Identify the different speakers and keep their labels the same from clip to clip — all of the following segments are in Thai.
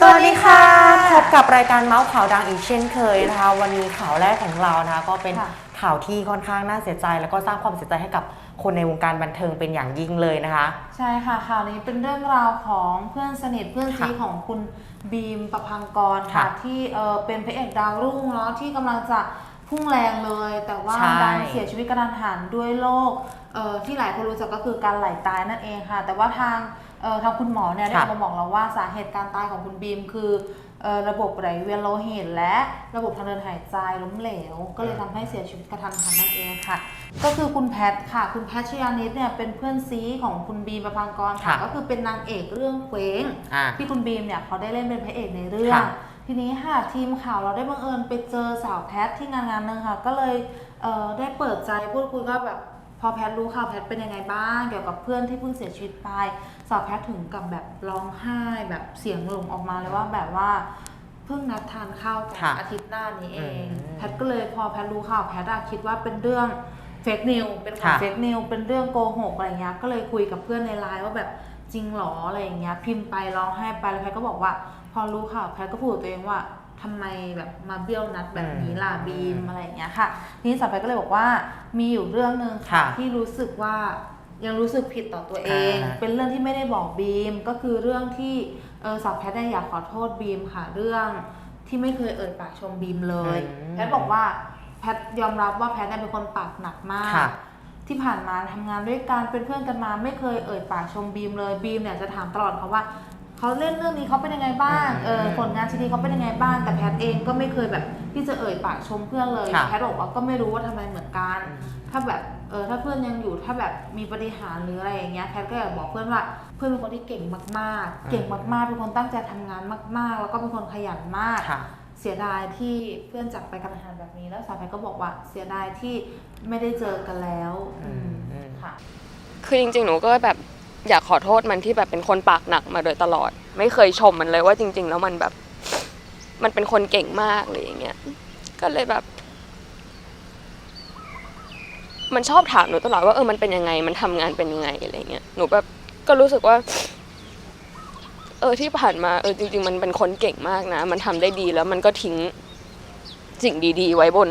Speaker 1: สวัสดีค่ะ พบกับรายการเมาส์ข่าวดังอีกเช่นเคยนะคะ วันนี้ข่าวแรกของเรานะคะก็เป็น
Speaker 2: ค่ะ
Speaker 1: ข่าวที่ค่อนข้างน่าเสียใจ แล้วก็สร้างความเสียใจให้กับคนในวงการบันเทิงเป็นอย่างยิ่งเลยนะคะ
Speaker 2: ใช่ค่ะข่าวนี้เป็นเรื่องราวของเพื่อนสนิทเพื่อนซี
Speaker 1: ค่ะ
Speaker 2: ของคุณบีมประพังกร
Speaker 1: ค่ะ
Speaker 2: ค่ะที่เออเป็นพระเอกดาวรุ่งเนาะที่กำลังจะพุ่งแรงเลย แต่ว่า
Speaker 1: ใช่
Speaker 2: ดันเสียชีวิตกระทันหันด้วยโรคเอ่อที่หลายคนรู้จักก็คือการไหลตายนั่นเองค่ะ แต่ว่าทางเอ่อ ทางคุณหมอเนี่ยได้
Speaker 1: ค่ะ
Speaker 2: ออกมาบอกเราว่าสาเหตุการตายของคุณบีมคือเอ่อระบบไหลเวียนโลหิตและระบบทางเดินหายใจล้มเหลว ก็เลยทำให้เสียชีวิตกระทันหันนั่นเองค่ะ ก็คือคุณแพทค่ะ คุณแพทชยานิดเนี่ยเป็นเพื่อนซีของคุณบีมประพังกรค่ะ
Speaker 1: ค่ะ
Speaker 2: ก็คือเป็นนางเอกเรื่องเคว้ง
Speaker 1: อ่า
Speaker 2: ที่คุณบีมเนี่ยเขาได้เล่นเป็นพระเอกในเรื่อง
Speaker 1: ค่ะ
Speaker 2: ทีนี้ค่ะทีมข่าวเราได้บังเอิญไปเจอสาวแพทที่งานงานหนึ่งค่ะ ก็เลยเอ่อได้เปิดใจพูดคุยก็แบบพอแพทรู้ข่าวแพทเป็นยังไงบ้างเกี่ยวกับเพื่อนที่เพิ่งเสียชีวิตไป สาวแพทถึงกับแบบร้องไห้แบบเสียงหลงออกมาเลยว่าแบบว่าเพิ่งนัดทานข้าวกัน
Speaker 1: ค่ะ
Speaker 2: อาทิตย์หน้านี้เอง
Speaker 1: อืม
Speaker 2: แพทก็เลยพอแพทรู้ข่าวแพทอะคิดว่าเป็นเรื่องเฟกนิวเป็นของ
Speaker 1: ค่ะ
Speaker 2: เฟกนิวเป็นเรื่องโกหกอะไรเงี้ยก็เลยคุยกับเพื่อนในไลน์ว่าแบบจริงเหรออะไรอย่างเงี้ยพิมพ์ไปร้องไห้ไปแล้วแพทก็บอกว่า พอรู้ข่าวแพทก็พูดกับตัวเองว่าทำไมแบบมาเบี้ยวนัดแบบนี้ล่ะ
Speaker 1: อืม
Speaker 2: บีมอะไรอย่างเงี้ยค่ะ ทีนี้สาวแพทก็เลยบอกว่ามีอยู่เรื่องหนึ่งค่ะ
Speaker 1: ค่ะ
Speaker 2: ที่รู้สึกว่า ยังรู้สึกผิดต่อตัวเอง
Speaker 1: อ่า
Speaker 2: เป็นเรื่องที่ไม่ได้บอกบีม ก็คือเรื่องที่เออสาวแพทได้อยากขอโทษบีมค่ะ เรื่องที่ไม่เคยเอ่ยปากชมบีมเลย
Speaker 1: อืม
Speaker 2: แพทบอกว่าแพทยอมรับว่าแพทเนี่ยเป็นคนปากหนักมาก
Speaker 1: ค่ะ
Speaker 2: ที่ผ่านมาทำงานด้วยกันเป็นเพื่อนกันมาไม่เคยเอ่ยปากชมบีมเลยบีมเนี่ยจะถามตลอดเขาว่าเขาเล่นเรื่องนี้เขาเป็นยังไงบ้าง
Speaker 1: อืม
Speaker 2: เออผลงานชิ้นนี้เขาเป็นยังไงบ้าง แต่แพทเองก็ไม่เคยแบบที่จะเอ่ยปากชมเพื่อนเลย
Speaker 1: ค่ะ
Speaker 2: แพทบอกว่าก็ไม่รู้ว่าทำไมเหมือนกัน ถ้าแบบ เออถ้าเพื่อนยังอยู่ถ้าแบบมีปฏิหารย์หรืออะไรอย่างเงี้ยแพทก็อยากบอกเพื่อนว่าเพื่อนเป็นคนที่เก่งมาก
Speaker 1: อืม
Speaker 2: ๆเก่งมากๆเป็นคนตั้งใจทำงานมาก ๆ แล้วก็เป็นคนขยันมาก
Speaker 1: ค่ะ
Speaker 2: เสียดายที่เพื่อนจากไปกระทันหันแบบนี้ แล้วสาวแพทก็บอกว่าเสียดายที่ไม่ได้เจอกันแล้ว
Speaker 1: อืมอืม
Speaker 2: ค่ะ
Speaker 3: คือจริงๆหนูก็แบบอยากขอโทษมันที่แบบเป็นคนปากหนักมาโดยตลอด ไม่เคยชมมันเลยว่าจริง ๆ แล้วมันแบบ มันเป็นคนเก่งมากเลยอย่างเงี้ยก็เลยแบบ มันชอบถามหนูตลอดว่าเออมันเป็นยังไง มันทำงานเป็นยังไงอะไรเงี้ยหนูแบบก็รู้สึกว่า เออที่ผ่านมาเออจริง ๆ มันเป็นคนเก่งมากนะ มันทำได้ดีแล้วมันก็ทิ้งสิ่งดี ๆ ไว้บน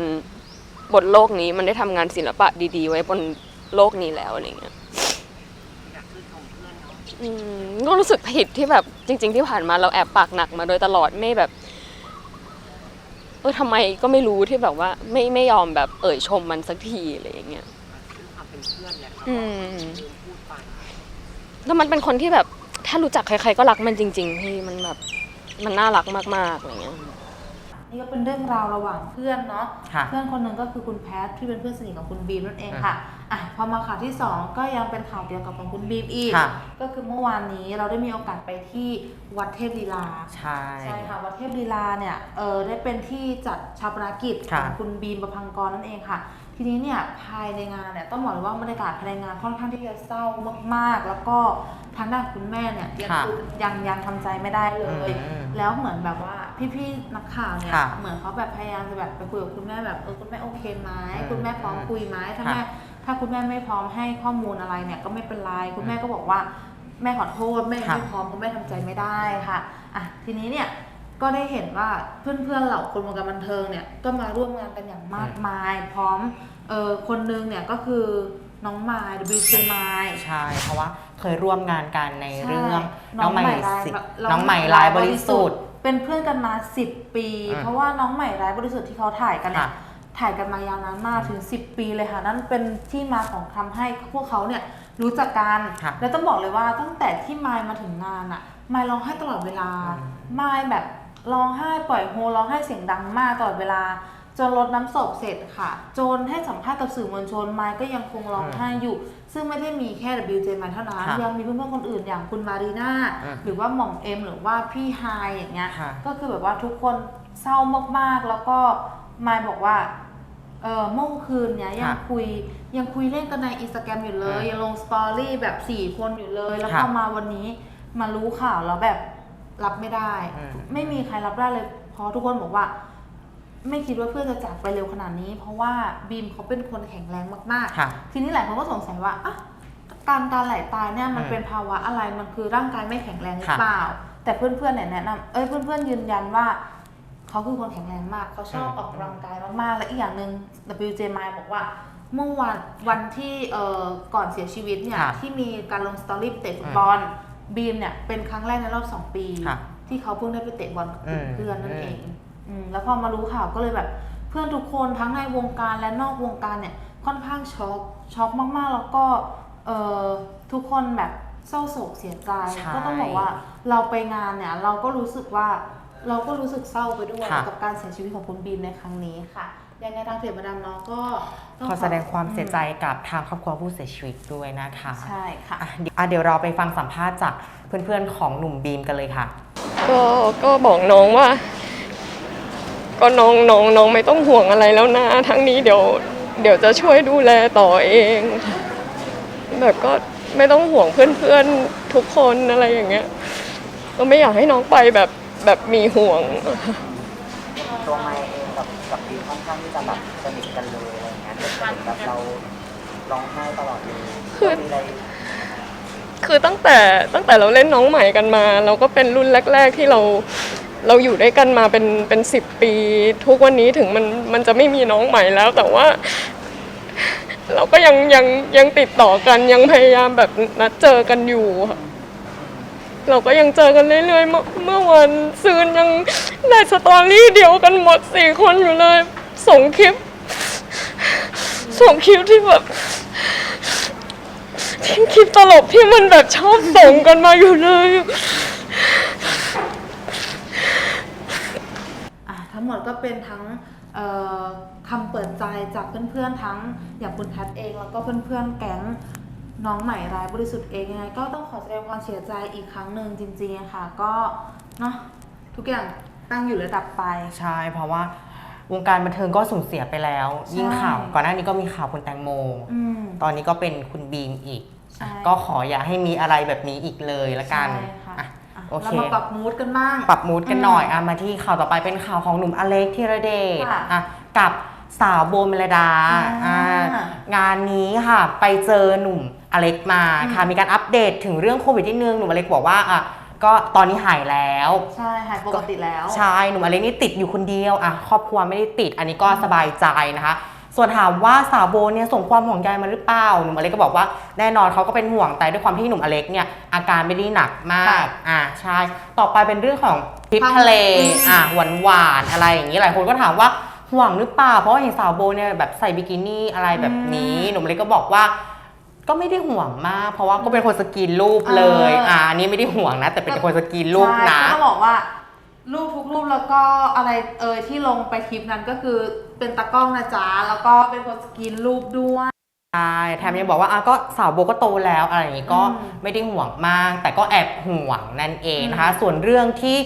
Speaker 3: บนโลกนี้ มันได้ทำงานศิลปะดีๆ ไว้บนโลกนี้แล้วอะไรเงี้ยอืมก็รู้สึกผิดที่แบบจริง ๆ ที่ผ่านมาเราแอบปากหนักมาโดยตลอดไม่แบบ เออทำไมก็ไม่รู้ที่แบบว่า ไม่ไม่ยอมแบบเอ่ยชมมันสักทีอะไรอย่างเงี้ยอืมแล้วมันเป็นคนที่แบบถ้ารู้จักใคร ๆ ก็รักมันจริงๆที่มันแบบมันน่ารักมากๆอะไรเงี้ย
Speaker 2: นี่ก็เป็นเรื่องราวระหว่างเพื่อนเนาะ
Speaker 1: ค่ะ
Speaker 2: เพื่อนคนหนึ่งก็คือคุณแพทที่เป็นเพื่อนสนิทของคุณบีมนั่นเอง
Speaker 1: อืม
Speaker 2: ค่ะ อะพอมาข่าวที่สองก็ยังเป็นข่าวเดียวกับของคุณบีมอีก
Speaker 1: ค่ะ
Speaker 2: ก็คือเมื่อวานนี้เราได้มีโอกาสไปที่วัดเทพลีลา
Speaker 1: ใช่
Speaker 2: ใช่ค่ะ วัดเทพลีลาเนี่ยเออได้เป็นที่จัดชาปนกิจข
Speaker 1: ค่ะ
Speaker 2: องคุณบีมประพังกรนั่นเองค่ะ ทีนี้เนี่ยภายในงานเนี่ยต้องบอกเลยว่าบรรยากาศภายในงานค่อนข้างที่จะเศร้ามากๆ แล้วก็ทางด้านคุณแม่เนี่ยยัง
Speaker 1: ค่ะ
Speaker 2: คือยังยังทำใจไม่ได้เลย
Speaker 1: อืม
Speaker 2: แล้วเหมือนแบบว่าพี่ๆนักข่าวเนี่ย
Speaker 1: ค่ะ
Speaker 2: เหมือนเขาแบบพยายามจะแบบไปคุยกับคุณแม่แบบเออคุณแม่โอเคไหม
Speaker 1: อืม
Speaker 2: คุณแม่พร้อมคุยไหมถ้า
Speaker 1: ค่ะ
Speaker 2: แม่ ถ้าคุณแม่ไม่พร้อมให้ข้อมูลอะไรเนี่ยก็ไม่เป็นไรคุณแม่ก็บอกว่าแม่ขอโทษแม่
Speaker 1: ค่ะ
Speaker 2: ไม่พร้อมคุณแม่ทำใจไม่ได้ค่ะอะทีนี้เนี่ยก็ได้เห็นว่าเพื่อนๆเหล่าคนวงการบันเทิงเนี่ยก็มาร่วมงานกันอย่างมากมาย พร้อมเออคนนึงเนี่ยก็คือน้องมาย WC มาย
Speaker 1: ใช่ เพราะว่าเคยร่วมงานกันใน
Speaker 2: ใช่
Speaker 1: เรื่อง
Speaker 2: น้องใหม่
Speaker 1: สิ
Speaker 2: ร้าย
Speaker 1: น้องใหม่ลายบริสุทธิ์
Speaker 2: เป็นเพื่อนกันมา 10 ปี
Speaker 1: อืม
Speaker 2: เพราะว่าน้องใหม่ร้ายบริสุทธิ์ที่เขาถ่ายกันเนี่ย
Speaker 1: ค่ะ
Speaker 2: ถ่ายกันมายาวนานมากถึง 10 ปีเลยค่ะ นั่นเป็นที่มาของทำให้พวกเขาเนี่ยรู้จักกัน
Speaker 1: ค่ะ
Speaker 2: แล้วต้องบอกเลยว่าตั้งแต่ที่มายมาถึงงานอะมายร้องไห้ตลอดเวลา
Speaker 1: อืม
Speaker 2: มายแบบร้องไห้ปล่อยโฮร้องไห้เสียงดังมากตลอดเวลาจนรดน้ำศพเสร็จค่ะ จนให้สัมภาษณ์กับสื่อมวลชนมายก็ยังคงร้องไห้อยู่ ซึ่งไม่ได้มีแค่ WJ มายเท่านั้น
Speaker 1: ค่ะ
Speaker 2: ยังมีเพื่อนๆคนอื่นอย่างคุณมารีน่า
Speaker 1: อืม
Speaker 2: หรือว่าหม่อมเอ็มหรือว่าพี่ไฮอย่างเงี้ย
Speaker 1: ค่ะ
Speaker 2: ก็คือแบบว่าทุกคนเศร้ามากๆ แล้วก็ มายบอกว่าเออเมื่อคืนเนี้ยยัง
Speaker 1: ค่ะ
Speaker 2: คุยยังคุยเล่นกันในอินสตาแกรมอยู่เลย
Speaker 1: อืม
Speaker 2: ยังลงสตอรี่แบบสี่คนอยู่เลย แล้ว
Speaker 1: ค่ะ
Speaker 2: พอมาวันนี้มารู้ข่าวแล้วแบบรับไม่ได้
Speaker 1: อืม
Speaker 2: ไม่มีใครรับได้เลยเพราะทุกคนบอกว่า ไม่คิดว่าเพื่อนจะจากไปเร็วขนาดนี้ เพราะว่าบีมเขาเป็นคนแข็งแรงมาก
Speaker 1: ค่ะ
Speaker 2: ๆทีนี้หลายคนก็สงสัยว่าอะการการไหลตายเนี่ยมัน
Speaker 1: อืม
Speaker 2: เป็นภาวะอะไร มันคือร่างกายไม่แข็งแรงหรือ
Speaker 1: ค่ะ
Speaker 2: เปล่า แต่เพื่อนๆเนี่ยแนะนำเอ้ยเพื่อนๆยืนยันว่า เขาคือคนแข็งแรงมาก เขาชอบ
Speaker 1: อืม
Speaker 2: ออกกำลังกายมากๆ และอีกอย่างหนึ่ง WJ m i บอกว่า เมื่อวันวันที่เอ่อก่อนเสียชีวิตเนี่ย
Speaker 1: ค่ะ
Speaker 2: ที่มีการลงสตอรี่เตะฟุตบอลบีมเนี่ย เป็นครั้งแรกในรอบสองปี
Speaker 1: ค่ะ
Speaker 2: ที่เขาเพิ่งได้ไปเตะบอลกับ
Speaker 1: อืม
Speaker 2: เพื่อนนั่น
Speaker 1: อืม
Speaker 2: เองอืมแล้วพอมารู้ข่าวก็เลยแบบเพื่อนทุกคนทั้งในวงการและนอกวงการเนี่ยค่อนข้างช็อกช็อกมากๆ แล้วก็เอ่อทุกคนแบบเศร้าโศกเสียใจ
Speaker 1: ใช่
Speaker 2: ก็ต้องบอกว่าเราไปงานเนี่ย เราก็รู้สึกว่า เราก็รู้สึกเศร้าไปด้วย
Speaker 1: ค่ะ
Speaker 2: กับการเสียชีวิตของคุณบีมในครั้งนี้ค่ะ ยังไงทางเพจมาดามเนาะก็ต้
Speaker 1: ขอแสดงความเสียใจกับทางครอบครัวผู้เสียชีวิตด้วยนะคะ
Speaker 2: ใช่ค่ะ
Speaker 1: อะเดี๋ยวอะเดี๋ยวเราไปฟังสัมภาษณ์จากเพื่อนๆของหนุ่มบีมกันเลยค่ะ
Speaker 3: ก็ก็บอกน้องว่า ก็น้องน้องน้องไม่ต้องห่วงอะไรแล้วนะทั้งนี้เดี๋ยวเดี๋ยวจะช่วยดูแลต่อเองแบบก็ไม่ต้องห่วงเพื่อนๆทุกคนอะไรอย่างเงี้ย ก็ไม่อยากให้น้องไปแบบ แบบมีห่วง
Speaker 4: ตัวไมค์เองกับกับบีค่อนข้างที่จะแบบสนิทกันเลยอะไรอย่างเงี้ยจะเห็นแบบเราร้องไห้ตลอดเลย
Speaker 3: คือ
Speaker 4: มีอะไร
Speaker 3: คือตั้งแต่ตั้งแต่เราเล่นน้องใหม่กันมา เราก็เป็นรุ่นแรก ๆ ที่เราเราอยู่ด้วยกันมาเป็นเป็นสิบปี ทุกวันนี้ถึงมันมันจะไม่มีน้องใหม่แล้ว แต่ว่า เราก็ยังยังยังติดต่อกันยังพยายามแบบนัดเจอกันอยู่ค่ะ เราก็ยังเจอกันเรื่อยๆ เมื่อวันซืนยังได้สตอรี่เดียวกันหมดสี่คนอยู่เลย ส่งคลิป ส่งคลิปที่แบบทิ้งคลิปตลกที่มันแบบชอบส่งกันมาอยู่เลย
Speaker 2: อะทั้งหมดก็เป็นทั้งคำเปิดใจจากเพื่อนๆทั้งอย่างคุณแพทเองแล้วก็เพื่อนๆแก๊ง น้องใหม่รายบริสุทธิ์เองยังไงก็ต้องขอแสดงความเสียใจอีกครั้งหนึ่งจริงๆอะค่ะ ก็เนาะทุกอย่างตั้งอยู่ระดับไป
Speaker 1: ใช่ เพราะว่าวงการบันเทิงก็สูญเสียไปแล้ว
Speaker 2: ใช่
Speaker 1: ยิ่งข่าวก่อนหน้านี้ก็มีข่าวคุณแตงโม
Speaker 2: อืม
Speaker 1: ตอนนี้ก็เป็นคุณบีมอีก
Speaker 2: ใช่
Speaker 1: ก็ขออย่าให้มีอะไรแบบนี้อีกเลยละกัน
Speaker 2: ใช่ค่ะ
Speaker 1: อะ
Speaker 2: อะ
Speaker 1: โอเค
Speaker 2: เรามาปรับมูดกันบ้าง
Speaker 1: ปรับมูดกันหน่อยอะมาที่ข่าวต่อไปเป็นข่าวของหนุ่มอเล็กธีรเดช
Speaker 2: ค่ะ
Speaker 1: อะกับสาวโบเมลดา
Speaker 2: อ่า
Speaker 1: อ่างานนี้ค่ะ ไปเจอหนุ่ม อเล็กมาค่ะ
Speaker 2: อืม
Speaker 1: มีการอัปเดตถึงเรื่องโควิดนิดนึงหนุ่มอเล็กบอกว่าอะก็ตอนนี้หายแล้ว
Speaker 2: ใช่หายปกติแล้ว
Speaker 1: ใช่หนุ่มอเล็กนี่ติดอยู่คนเดียวอะครอบครัวไม่ได้ติดอันนี้ก็สบายใจนะคะ ส่วนถามว่าสาวโบเนี่ยส่งความห่วงใยมาหรือเปล่าหนุ่มอเล็กก็บอกว่าแน่นอนเขาก็เป็นห่วงแต่ด้วยความที่หนุ่มอเล็กเนี่ยอาการไม่ได้หนักมาก
Speaker 2: ค่ะ
Speaker 1: อะใช่ต่อไปเป็นเรื่องของทริป
Speaker 2: ความ
Speaker 1: ทะเล
Speaker 2: อืม
Speaker 1: อะหวานหวานๆอะไรอย่างนี้หลายคนก็ถามว่าห่วงหรือเปล่าเพราะว่าเห็นสาวโบเนี่ยแบบใส่บิกินี่อะไรแบบนี้หนุ่มอเล็กก็บอกว่า ก็ไม่ได้ห่วงมาก เพราะว่าก็เป็นคนสกรีนรูปเลย
Speaker 2: เอออ่
Speaker 1: อะอันนี้ไม่ได้ห่วงนะ แต่เป็นคนสกรีนรูปนะ
Speaker 2: ใช่ก็ต้องบอกว่า รูปทุกรูปแล้วก็อะไรเอ่ยที่ลงไปคลิปนั้นก็คือเป็นตากล้องนะจ๊ะแล้วก็เป็นคนสกรีนรูปด้วย
Speaker 1: ใช่แถมยังบอกว่าอะก็สาวโบก็โตแล้วอะไรอย่างนี้ก็
Speaker 2: อืม
Speaker 1: ไม่ได้ห่วงมาก แต่ก็แอบห่วงนั่นเองนะคะ ส่วนเรื่องที่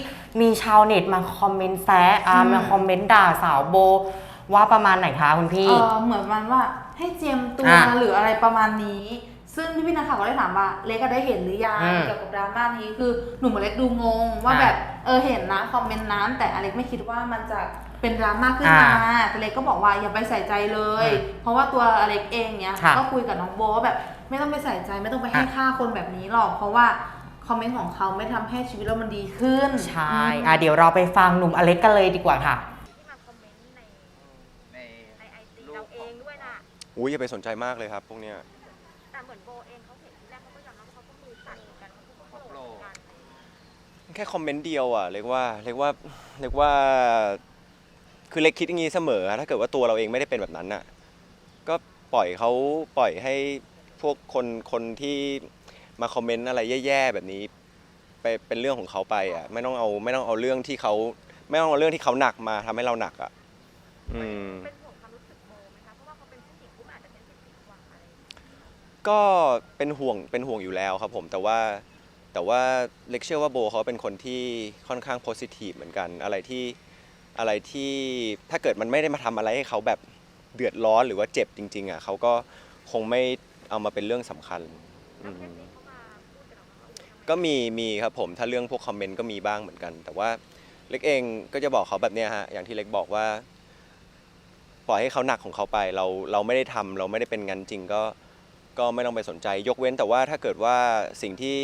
Speaker 1: มีชาวเน็ตมาคอมเมนต์แซะอะ
Speaker 2: อืม
Speaker 1: มาคอมเมนต์ด่าสาวโบ ว่าประมาณไหนคะคุณพี่
Speaker 2: เออเหมือนมันว่าให้เจียมตัว
Speaker 1: อะ
Speaker 2: หรืออะไรประมาณนี้ ซึ่งพี่พี่ๆนักข่าวก็ได้ถามว่าเล็กก็ได้เห็นหรือยัง
Speaker 1: อืม
Speaker 2: เกี่ยวกับดราม่านี้คือหนุ่มเล็กดูงง ว่า
Speaker 1: อะ
Speaker 2: แบบเออเห็นนะคอมเมนต์นั้นแต่อเล็กไม่คิดว่ามันจะเป็นดราม่าขึ้นมา
Speaker 1: อะ
Speaker 2: แต่เล็กก็บอกว่าอย่าไปใส่ใจเลย
Speaker 1: อืม
Speaker 2: เพราะว่าตัวอเล็กเองเนี้ย
Speaker 1: ค่ะ
Speaker 2: ก็คุยกับน้องโบว่าแบบไม่ต้องไปใส่ใจไม่ต้องไปให้
Speaker 1: อะ
Speaker 2: ค่าคนแบบนี้หรอกเพราะว่าคอมเมนต์ของเขาไม่ทำให้ชีวิตเรามันดีขึ้น
Speaker 1: ใช่อะเดี๋ยวเราไปฟังหนุ่มอเล็กกันเลยดีกว่าค่ะ
Speaker 5: ที่มาคอมเมนต์ใน
Speaker 4: ใน
Speaker 5: ในไอจีเราเองด้วยน่ะ
Speaker 6: อุ้ยอย่าไปสนใจมากเลยครับ พวกเนี้ย
Speaker 5: แต่เหมือนโบเองเขาเห็นทีแรกเขาก็ยอมรับว่าเขาก็มือสั่นเหมือนกันเขาก็โกรธเหมือนกันอะไรอย่างเงี้ย
Speaker 6: แค่คอมเมนต์เดียวอะเรียกว่าเรียกว่าเรียกว่า คือเล็กคิดอย่างนี้เสมอ ถ้าเกิดว่าตัวเราเองไม่ได้เป็นแบบนั้นน่ะ ก็ปล่อยเขาปล่อยให้พวกคนคนที่มาคอมเมนต์อะไรแย่ๆแบบนี้ไปเป็นเรื่องของเขาไปอะ ไม่ต้องเอาไม่ต้องเอาเรื่องที่เขาไม่ต้องเอาเรื่องที่เขาหนักมาทำให้เราหนักอะ อืม
Speaker 5: เป็น
Speaker 6: ก็เป็นห่วงเป็นห่วงอยู่แล้วครับผมแต่ว่าแต่ว่าเล็กเชื่อว่าโบเขาเป็นคนที่ค่อนข้างโพสิทีฟเหมือนกัน อะไรที่อะไรที่ถ้าเกิดมันไม่ได้มาทำอะไรให้เขาแบบเดือดร้อนหรือว่าเจ็บจริง ๆอะเขาก็คงไม่เอามาเป็นเรื่องสำคัญอืมก็มีมีครับผมถ้าเรื่องพวกคอมเมนต์ก็มีบ้างเหมือนกัน แต่ว่าเล็กเองก็จะบอกเขาแบบเนี้ยฮะอย่างที่เล็กบอกว่า ปล่อยให้เขาหนักของเขาไป เราเราไม่ได้ทำเราไม่ได้เป็นงั้นจริงก็ ก็ไม่ต้องไปสนใจ ยกเว้นแต่ว่าถ้าเกิดว่าสิ่งที่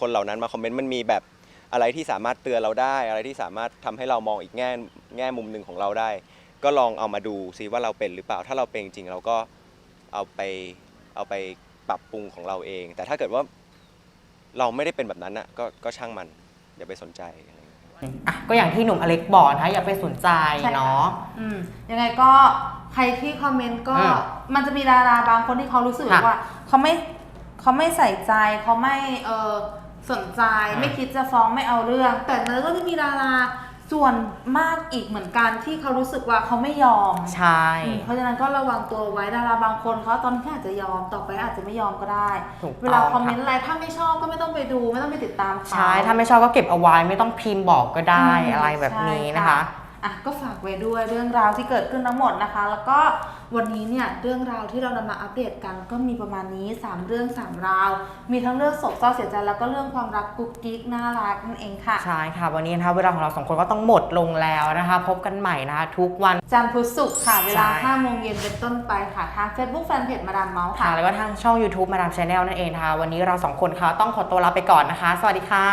Speaker 6: คนเหล่านั้นมาคอมเมนต์มันมีแบบอะไรที่สามารถเตือนเราได้ อะไรที่สามารถทำให้เรามองอีกแง่แง่มุมหนึ่งของเราได้ ก็ลองเอามาดูซิว่าเราเป็นหรือเปล่า ถ้าเราเป็นจริงๆเราก็เอาไปเอาไปปรับปรุงของเราเอง แต่ถ้าเกิดว่าเราไม่ได้เป็นแบบนั้นอะก็ก็ช่างมันอย่าไปสนใจ อะไรอย่างเงี้ย
Speaker 1: อะก็อย่างที่หนุ่มอเล็กบอกนะคะอย่าไปสนใจ
Speaker 2: ใช่ค่ะ
Speaker 1: เนาะ
Speaker 2: อืมยังไงก็ใครที่คอมเมนต์ก็
Speaker 1: อืม
Speaker 2: มันจะมีดาราบางคนที่เขารู้สึก
Speaker 1: ค่ะ
Speaker 2: ว่าเขาไม่เขาไม่ใส่ใจเขาไม่เออสนใจ
Speaker 1: อืม
Speaker 2: ไม่คิดจะฟ้องไม่เอาเรื่อง แต่มันก็จะมีดารา ส่วนมากอีกเหมือนกันที่เขารู้สึกว่าเขาไม่ยอม
Speaker 1: ใช่
Speaker 2: อืมเพราะฉะนั้นก็ระวังตัวไว้ดาราบางคนเขาตอนที่อาจจะยอมต่อไปอาจจะไม่ยอมก็ได้
Speaker 1: ถูกต้อง
Speaker 2: เวลาคอมเมนต์อะไรถ้าไม่ชอบก็ไม่ต้องไปดู ไม่ต้องไปติดตามเขา
Speaker 1: ใช่ ถ้าไม่ชอบก็เก็บเอาไว้ไม่ต้องพิมพ์บอกก็ได้
Speaker 2: อืม
Speaker 1: อะไรแบบนี้นะคะ
Speaker 2: ใช่อะก็ฝากไว้ด้วยเรื่องราวที่เกิดขึ้นทั้งหมดนะคะ แล้วก็ วันนี้เนี่ยเรื่องราวที่เรานำมาอัปเดตกันก็มีประมาณนี้ 3 เรื่อง 3 ราว มีทั้งเรื่องโศกเศร้าเสียใจแล้วก็เรื่องความรักกุ๊กกิ๊กน่ารักนั่นเองค่ะ
Speaker 1: ใช่ค่ะ วันนี้นะคะเวลาของเราสองคนก็ต้องหมดลงแล้วนะคะ พบกันใหม่นะคะทุกวัน
Speaker 2: จันทร์พุธศุกร์ค่ะ เวลา
Speaker 1: ใช่
Speaker 2: 5โมงเย็นเป็นต้นไปค่ะทาง Facebook Fanpage มาดามเมาส์
Speaker 1: ค่ะ
Speaker 2: ค่ะ
Speaker 1: แล้วก็ทางช่อง YouTube มาดามชาแนลนั่นเองนะคะวันนี้เราสองคนค่ะต้องขอตัวลาไปก่อนนะคะ สวัสดีค่ะ